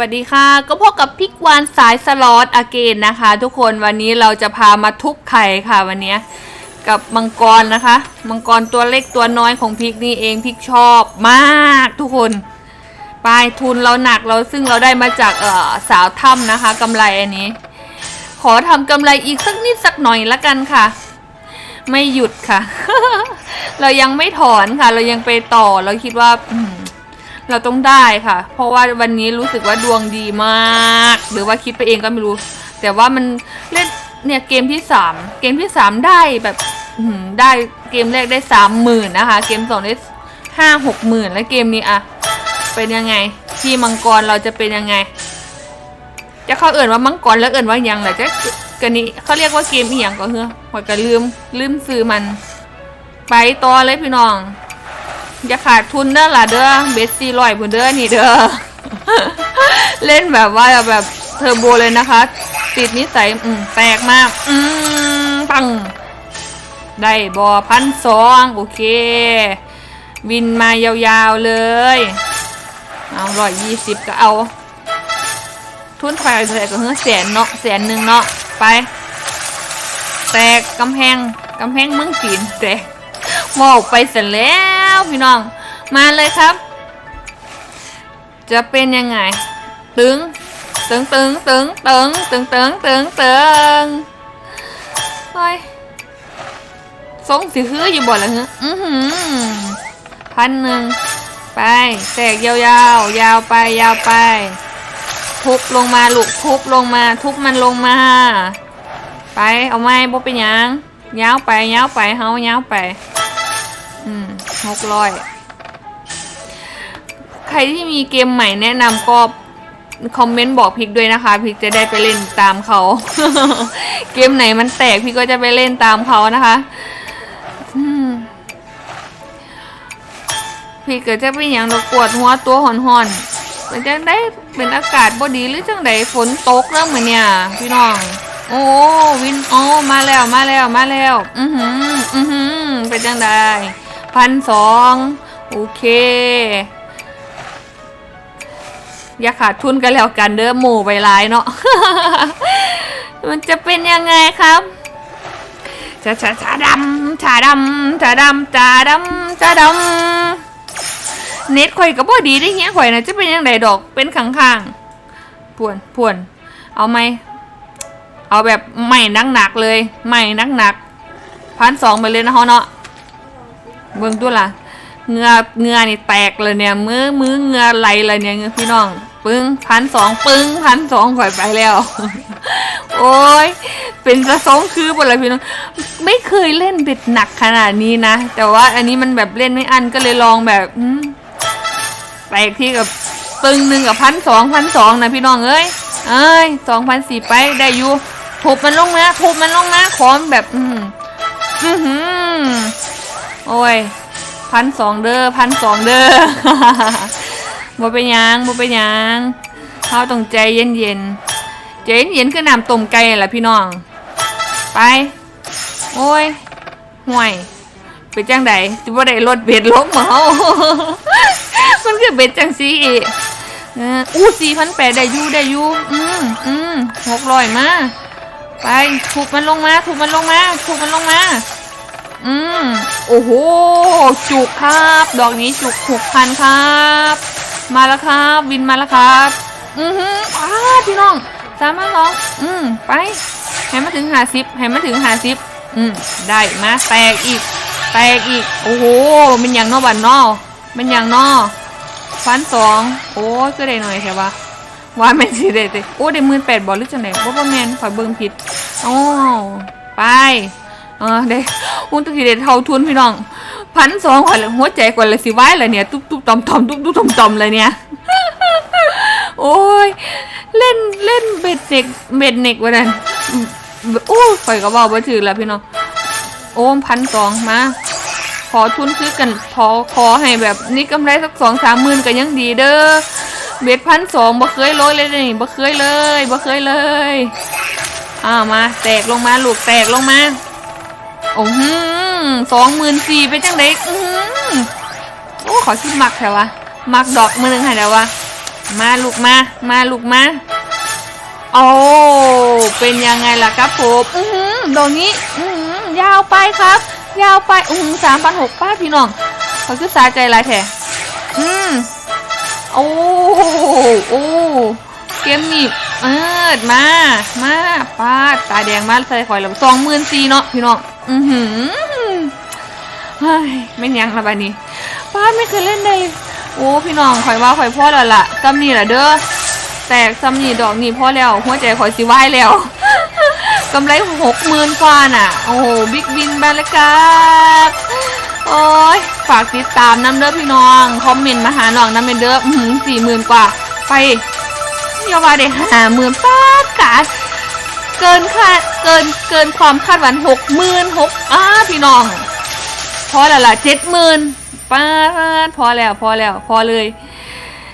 วัสดีค่ะ ก็พบกับพิกวานสายสล็อตอเกนนะคะ ทุกคนวันนี้เราจะพามาทุบไข่ค่ะวันนี้กับมังกรนะคะ มังกรตัวเล็กตัวน้อยของพิกนี่เองพิกชอบมากทุกคนปลายทุนเราหนักเราซึ่งเราได้มาจากเอ่อสาวถ้ำนะคะกำไรอันนี้ ขอทำกำไรอีกสักนิดสักหน่อยละกันค่ะ ไม่หยุดค่ะ เรายังไม่ถอนค่ะ เรายังไปต่อเราคิดว่าอื เราต้องได้ค่ะ เพราะว่าวันนี้รู้สึกว่าดวงดีมาก หรือว่าคิดไปเองก็ไม่รู้ แต่ว่ามันเล่นเนี่ยเกมที่สามเกมที่สามได้แบบได้เกมแรกได้สามหมื่นนะคะ เกมสองได้ห้าหกหมื่นแล้วเกมนี้อะเป็นยังไง ที่มังกรเราจะเป็นยังไง จะเข้าเอ่นว่ามังกรแล้วเอ่นว่ายังแหละจะกันนี้เขาเรียกว่าเกมอีหยังก็เฮ้อหอยก็ลืมลืมซื้อมัน ไปต่อเลยพี่น้อง อย่าขาดทุนเด้อล่ะเด้อเบสซี่ลอยบนเด้อนี่เด้อเล่นแบบว่าแบบเทอร์โบเลยนะคะ ติดนิสัยอืมแตกมาก อืมปัง ได้บอพันสองโอเคบินมายาวๆเลย เอาร้อยยี่สิบก็เอา ทุนไฟเท่าไหร่ก็เฮือแสนเนาะแสนหนึ่งเนาะไป แตกกำแพงกำแพงเมืองจีนแตกมอกไปเสร็จแล้ว พี่น้อง มาเลยครับ จะเป็นยังไง ตึง ตึงตึงตึงตึงตึงตึงตึงตึงเฮ้ยทรงสิคืออยู่บ่ละฮะอือหือพันหนึ่งไปแตกยาวๆ ยาวไปยาวไป ทุบลงมาลูกทุบลงมา ทุบมันลงมา ไปเอาไม้บ่เป็นยังยาวไปยาวไปเฮายาวไป อืมหกร้อยใครที่มีเกมใหม่แนะนำก็คอมเมนต์บอกพิกด้วยนะคะพิกจะได้ไปเล่นตามเขา เกมไหนมันแตกพี่ก็จะไปเล่นตามเขานะคะพี่ก็จะเป็นอย่างเราปวดหัวตัวหอนๆเป็นจังได้เป็นอากาศบดีหรือจังไดฝนตกแล้วเหมือนเนี่ย พี่น้อง โอ้วินโอ้มาแล้วมาแล้วมาแล้ว อือหืออือหือเป็นจังได พันสองโอเค อย่าขาดทุนกันแล้วกันเด้อหมู่ไปร้ายเนาะ มันจะเป็นยังไงครับชาชาชาดำชาดำชาดำชาดำชาดำเน็ตข่อยกับบ่ดีได้เงี้ยข่อยนะจะเป็นยังไงดอกเป็นข้างๆพวนพวน เอาไหมเอาแบบใหม่นักหนักเลยใหม่นักหนักพันสองไปเลยนะฮะเนาะ เบิ่งตัวล่ะเงือเงือนี่แตกเลยเนี่ยมือมือเงือไหลเลยเนี่ยเงาพี่น้อง ปึ้งพันสองปึ้งพันสองข่อยไปแล้ว โอ้ยเป็นกระสองคือหมดเลยพี่น้องไม่เคยเล่นเบ็ดหนักขนาดนี้นะ แต่ว่าอันนี้มันแบบเล่นไม่อันก็เลยลองแบบแตกที่กับปึ้งหนึ่งกับพันสองพันสองนะพี่น้องเอ้ยเอ้ยสองพันสี่ไปได้อยู่ทุบมันลงมาทุบมันลงมาขอมแบบ อืมอือหือ โอ้ยพันสองเด้อพันสองเด้อบ่เป็นยังบ่เป็นยังเขาต้องใจเย็นเย็นใจเย็นเย็นคือน้ำต้มไก่แหละพี่น้อง ไป โอ้ยห่วยเป็นจังใดสิบ่ได้ลดเบ็ดลงเหมามันคือเบ็ดจังซี่อีกเอออู้สี่พันแปดได้ยูได้ยูอืมอืมหกร้อยมา ไปถูกมันลงมาถูกมันลงมาถูกมันลงมา อืมโอ้โห จุกครับ ดอกนี้จุกหกพันครับ มาแล้วครับบินมาแล้วครับ อือหืออ้าพี่น้องสามารถร้องอืมไปให้มาถึงหาซิปให้มาถึงหาซิปอืมได้มาแตกอีก แตกอีก โอ้โหมันอย่างนอบันนอมันอย่างนอพันสองโอ้ยก็ได้หน่อยแค่ว่าว่าแม่นสิได้แต่โอ้ได้หมื่นแปดบอลหรือจังไหนบ่บ่แมนข่อยเบิ่งผิดโอ้ไป ออได้อุ้นตะกี้ได้เท่าทุนพี่น้องพันสองข่อยเลยหัวใจข่อยเลยสิวายเลยเนี่ย ตุ๊บตุ๊บตอมตอมตุ๊บตุ๊บตอมตอมเลยเนี่ย โอ้ย เล่นเล่นเบ็ดเน็กเบ็ดเน็กวันนั้นโอ้ยข่อยก็บอกว่าถือแล้วพี่น้อง โอ้พันสองมา ขอทุนซื้อกันขอขอให้แบบนี่กำไรสักสองสามหมื่นก็ยังดีเด้อ เบ็ดพันสองบ่เคยลดเลยนี่บ่เคยเลยบ่เคยเลย อ้าวมา แตกลงมาลูกแตกลงมา โอ้โหสองหมื่นสี่ไปจังไดอื้อหือโอ้ขอชิมมักแถววะมักดอกมือหนึ่งให้แล้ววะมาลูกมา มาลูกมาโอ้เป็นยังไงล่ะครับผมอือหือดอกนี้อือหือยาวไปครับ ยาวไปอือสามพันหกป้าพี่น้องเขาคือสาใจลายแท้อืมโอ้โอ้เกมนี่เอิดมา มาป้าตาแดงมาใส่ข่อยแล้วสองหมื่นสี่เนาะพี่น้อง อือหือเฮ้ยไม่ยังละบานี้ป้าไม่เคยเล่นเลยโอ้พี่น้องข่อยว่าข่อยพ่อแล้วล่ะซ้ำนี่แหละเด้อแตกซ้ำนี่ดอกนี่พ่อแล้วหัวใจข่อยสิวายแล้วกำไรหกหมื่นกว่าน่ะ โอ้โหบิ๊กบินไปแล้วครับโอ้ยฝากติดตามน้ำเด้อพี่น้องคอมเมนต์มาหาน้องน้ำเมนเด้อสี่หมื่นกว่า ไปอย่าว่าได้หาหมื่นป้า เกินคาดเกินเกินความคาดหวังหกหมื่นหกอ้าพี่น้อง พอแล้วล่ะเจ็ดหมื่นป้าพอแล้วพอแล้วพอเลย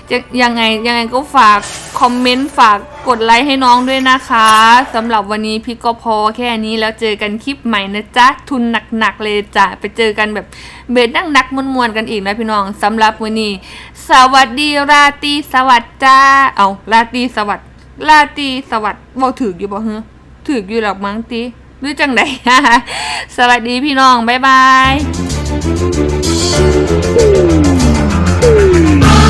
จะยังไงยังไงก็ฝากคอมเมนต์ฝากกดไลค์ให้น้องด้วยนะคะสำหรับวันนี้พี่ก็พอแค่นี้แล้วเจอกันคลิปใหม่นะจ๊ะ ทุนหนักๆเลยจ้ะ ไปเจอกันแบบเบ็ดนั่งนักมวนๆกันอีกนะพี่น้องสำหรับวันนี้ สวัสดีราตรีสวัสดิ์จ้า เอาราตรีสวัสดิ์ราตรีสวัสดิ์บอกถืออยู่บ่เฮ้อ ถืออยู่หรอกมั้งตีหรือจังไดสวัสดีพี่น้อง บ๊ายบาย